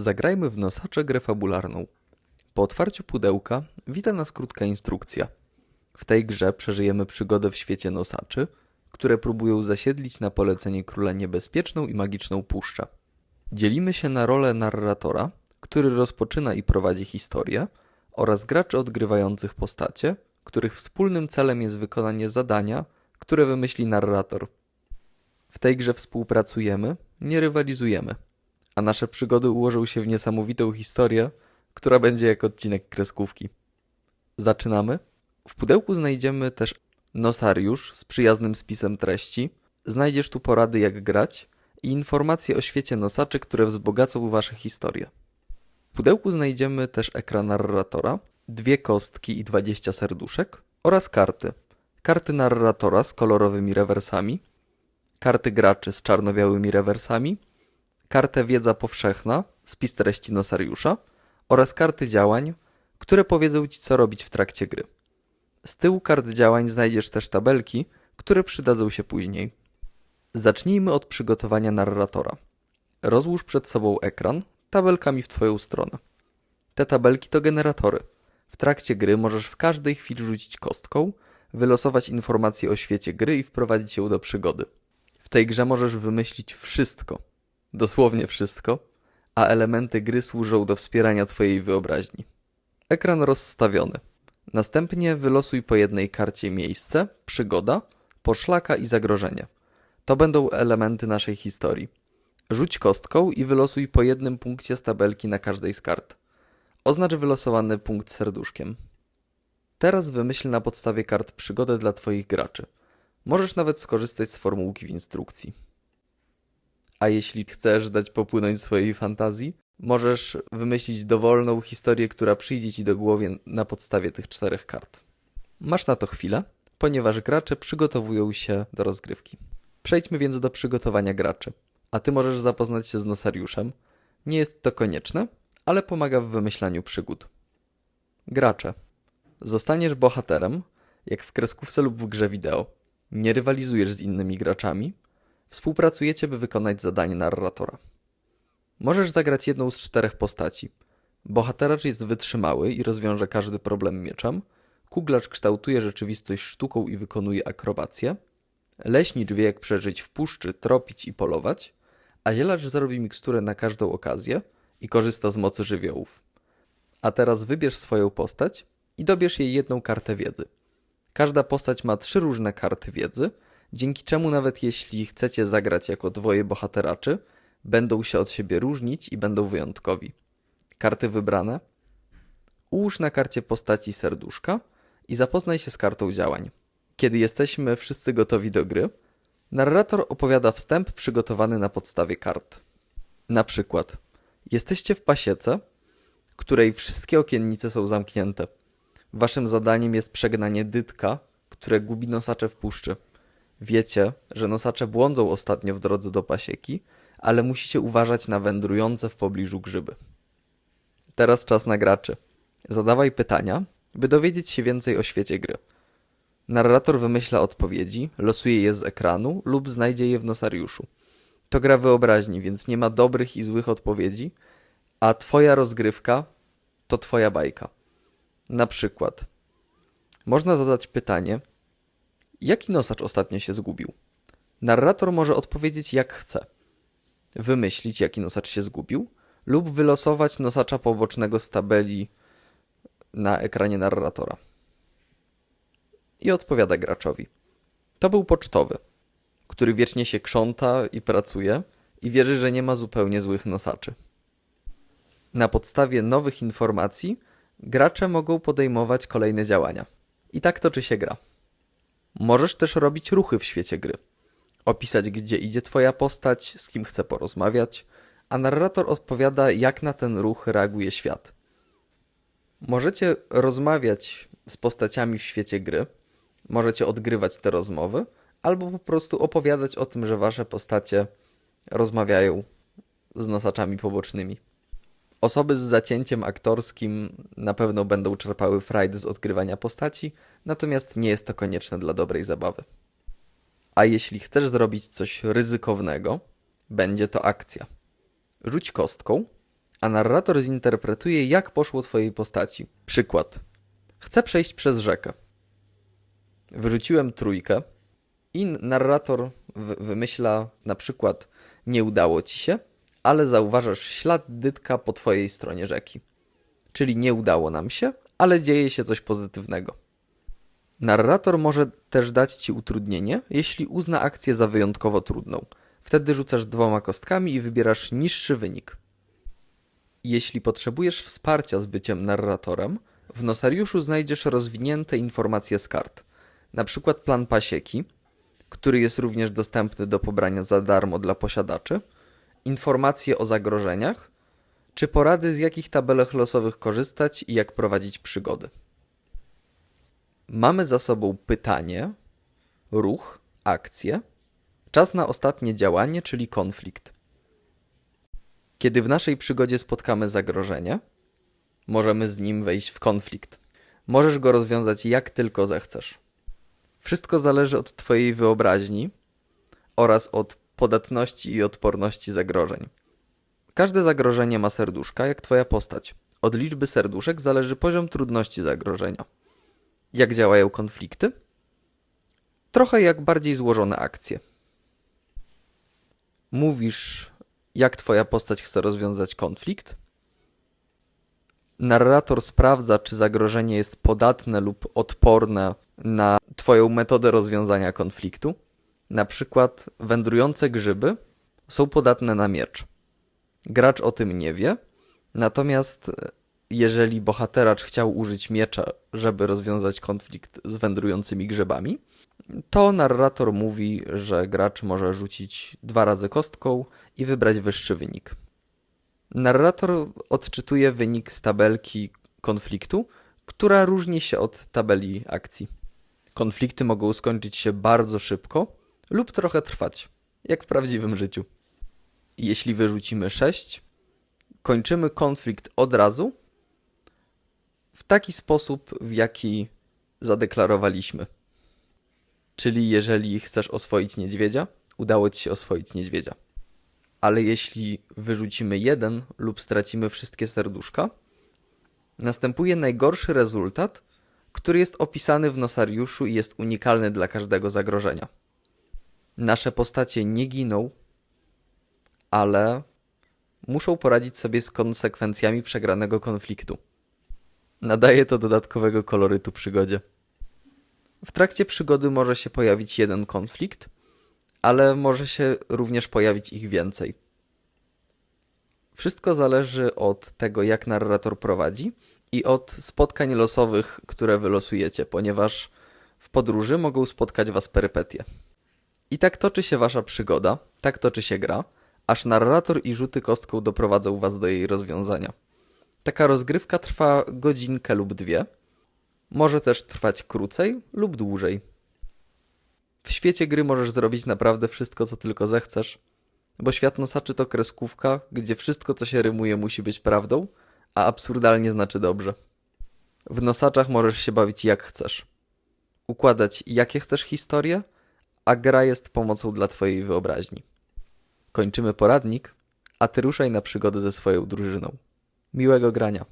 Zagrajmy w nosacze grę fabularną. Po otwarciu pudełka wita nas krótka instrukcja. W tej grze przeżyjemy przygodę w świecie nosaczy, które próbują zasiedlić na polecenie króla niebezpieczną i magiczną puszczę. Dzielimy się na rolę narratora, który rozpoczyna i prowadzi historię, oraz graczy odgrywających postacie, których wspólnym celem jest wykonanie zadania, które wymyśli narrator. W tej grze współpracujemy, nie rywalizujemy, nasze przygody ułożą się w niesamowitą historię, która będzie jak odcinek kreskówki. Zaczynamy? W pudełku znajdziemy też nosariusz z przyjaznym spisem treści. Znajdziesz tu porady jak grać i informacje o świecie nosaczy, które wzbogacą wasze historie. W pudełku znajdziemy też ekran narratora, dwie kostki i 20 serduszek oraz karty. Karty narratora z kolorowymi rewersami, karty graczy z czarno-białymi rewersami, kartę wiedza powszechna, spis treści nosariusza oraz karty działań, które powiedzą ci co robić w trakcie gry. Z tyłu kart działań znajdziesz też tabelki, które przydadzą się później. Zacznijmy od przygotowania narratora. Rozłóż przed sobą ekran tabelkami w Twoją stronę. Te tabelki to generatory. W trakcie gry możesz w każdej chwili rzucić kostką, wylosować informacje o świecie gry i wprowadzić ją do przygody. W tej grze możesz wymyślić wszystko, dosłownie wszystko, a elementy gry służą do wspierania Twojej wyobraźni. Ekran rozstawiony. Następnie wylosuj po jednej karcie miejsce, przygoda, poszlaka i zagrożenie. To będą elementy naszej historii. Rzuć kostką i wylosuj po jednym punkcie z tabelki na każdej z kart. Oznacz wylosowany punkt serduszkiem. Teraz wymyśl na podstawie kart przygodę dla Twoich graczy. Możesz nawet skorzystać z formułki w instrukcji. A jeśli chcesz dać popłynąć swojej fantazji, możesz wymyślić dowolną historię, która przyjdzie Ci do głowy na podstawie tych czterech kart. Masz na to chwilę, ponieważ gracze przygotowują się do rozgrywki. Przejdźmy więc do przygotowania graczy. A Ty możesz zapoznać się z nosariuszem. Nie jest to konieczne, ale pomaga w wymyślaniu przygód. Gracze. Zostaniesz bohaterem, jak w kreskówce lub w grze wideo. Nie rywalizujesz z innymi graczami. Współpracujecie, by wykonać zadanie narratora. Możesz zagrać jedną z czterech postaci. Bohateracz jest wytrzymały i rozwiąże każdy problem mieczem. Kuglacz kształtuje rzeczywistość sztuką i wykonuje akrobację. Leśnicz wie jak przeżyć w puszczy, tropić i polować. A zielarz zrobi miksturę na każdą okazję i korzysta z mocy żywiołów. A teraz wybierz swoją postać i dobierz jej jedną kartę wiedzy. Każda postać ma trzy różne karty wiedzy, dzięki czemu nawet jeśli chcecie zagrać jako dwoje bohateraczy, będą się od siebie różnić i będą wyjątkowi. Karty wybrane. Ułóż na karcie postaci serduszka i zapoznaj się z kartą działań. Kiedy jesteśmy wszyscy gotowi do gry, narrator opowiada wstęp przygotowany na podstawie kart. Na przykład, jesteście w pasiece, której wszystkie okiennice są zamknięte. Waszym zadaniem jest przegnanie dytka, które gubi nosacze w puszczy. Wiecie, że nosacze błądzą ostatnio w drodze do pasieki, ale musicie uważać na wędrujące w pobliżu grzyby. Teraz czas na graczy. Zadawaj pytania, by dowiedzieć się więcej o świecie gry. Narrator wymyśla odpowiedzi, losuje je z ekranu lub znajdzie je w nosariuszu. To gra wyobraźni, więc nie ma dobrych i złych odpowiedzi, a twoja rozgrywka to twoja bajka. Na przykład, można zadać pytanie, jaki nosacz ostatnio się zgubił? Narrator może odpowiedzieć jak chce. Wymyślić, jaki nosacz się zgubił, lub wylosować nosacza pobocznego z tabeli na ekranie narratora. I odpowiada graczowi. To był pocztowy, który wiecznie się krząta i pracuje i wierzy, że nie ma zupełnie złych nosaczy. Na podstawie nowych informacji gracze mogą podejmować kolejne działania. I tak toczy się gra. Możesz też robić ruchy w świecie gry. Opisać, gdzie idzie twoja postać, z kim chce porozmawiać, a narrator odpowiada, jak na ten ruch reaguje świat. Możecie rozmawiać z postaciami w świecie gry, możecie odgrywać te rozmowy, albo po prostu opowiadać o tym, że wasze postacie rozmawiają z nosaczami pobocznymi. Osoby z zacięciem aktorskim na pewno będą czerpały frajdy z odgrywania postaci, natomiast nie jest to konieczne dla dobrej zabawy. A jeśli chcesz zrobić coś ryzykownego, będzie to akcja. Rzuć kostką, a narrator zinterpretuje, jak poszło twojej postaci. Przykład. Chcę przejść przez rzekę. Wyrzuciłem trójkę i narrator wy- wymyśla na przykład nie udało ci się, ale zauważasz ślad dytka po twojej stronie rzeki. Czyli nie udało nam się, ale dzieje się coś pozytywnego. Narrator może też dać ci utrudnienie, jeśli uzna akcję za wyjątkowo trudną. Wtedy rzucasz dwoma kostkami i wybierasz niższy wynik. Jeśli potrzebujesz wsparcia z byciem narratorem, w nosariuszu znajdziesz rozwinięte informacje z kart. Na przykład plan pasieki, który jest również dostępny do pobrania za darmo dla posiadaczy, informacje o zagrożeniach, czy porady z jakich tabelek losowych korzystać i jak prowadzić przygody. Mamy za sobą pytanie, ruch, akcję, czas na ostatnie działanie, czyli konflikt. Kiedy w naszej przygodzie spotkamy zagrożenie, możemy z nim wejść w konflikt. Możesz go rozwiązać jak tylko zechcesz. Wszystko zależy od Twojej wyobraźni oraz od podatności i odporności zagrożeń. Każde zagrożenie ma serduszka, jak Twoja postać. Od liczby serduszek zależy poziom trudności zagrożenia. Jak działają konflikty? Trochę jak bardziej złożone akcje. Mówisz, jak Twoja postać chce rozwiązać konflikt. Narrator sprawdza, czy zagrożenie jest podatne lub odporne na Twoją metodę rozwiązania konfliktu. Na przykład wędrujące grzyby są podatne na miecz. Gracz o tym nie wie, natomiast e, jeżeli bohateracz chciał użyć miecza, żeby rozwiązać konflikt z wędrującymi grzybami, to narrator mówi, że gracz może rzucić dwa razy kostką i wybrać wyższy wynik. Narrator odczytuje wynik z tabelki konfliktu, która różni się od tabeli akcji. Konflikty mogą skończyć się bardzo szybko lub trochę trwać, jak w prawdziwym życiu. Jeśli wyrzucimy 6, kończymy konflikt od razu w taki sposób, w jaki zadeklarowaliśmy. Czyli jeżeli chcesz oswoić niedźwiedzia, udało ci się oswoić niedźwiedzia. Ale jeśli wyrzucimy jeden lub stracimy wszystkie serduszka, następuje najgorszy rezultat, który jest opisany w nosariuszu i jest unikalny dla każdego zagrożenia. Nasze postacie nie giną, ale muszą poradzić sobie z konsekwencjami przegranego konfliktu. Nadaje to dodatkowego kolorytu przygodzie. W trakcie przygody może się pojawić jeden konflikt, ale może się również pojawić ich więcej. Wszystko zależy od tego, jak narrator prowadzi i od spotkań losowych, które wylosujecie, ponieważ w podróży mogą spotkać was perypetie. I tak toczy się wasza przygoda, tak toczy się gra, aż narrator i rzuty kostką doprowadzą was do jej rozwiązania. Taka rozgrywka trwa godzinkę lub dwie. Może też trwać krócej lub dłużej. W świecie gry możesz zrobić naprawdę wszystko, co tylko zechcesz, bo świat nosaczy to kreskówka, gdzie wszystko, co się rymuje, musi być prawdą, a absurdalnie znaczy dobrze. W nosaczach możesz się bawić jak chcesz. Układać jakie chcesz historie, a gra jest pomocą dla twojej wyobraźni. Kończymy poradnik, a ty ruszaj na przygodę ze swoją drużyną. Miłego grania.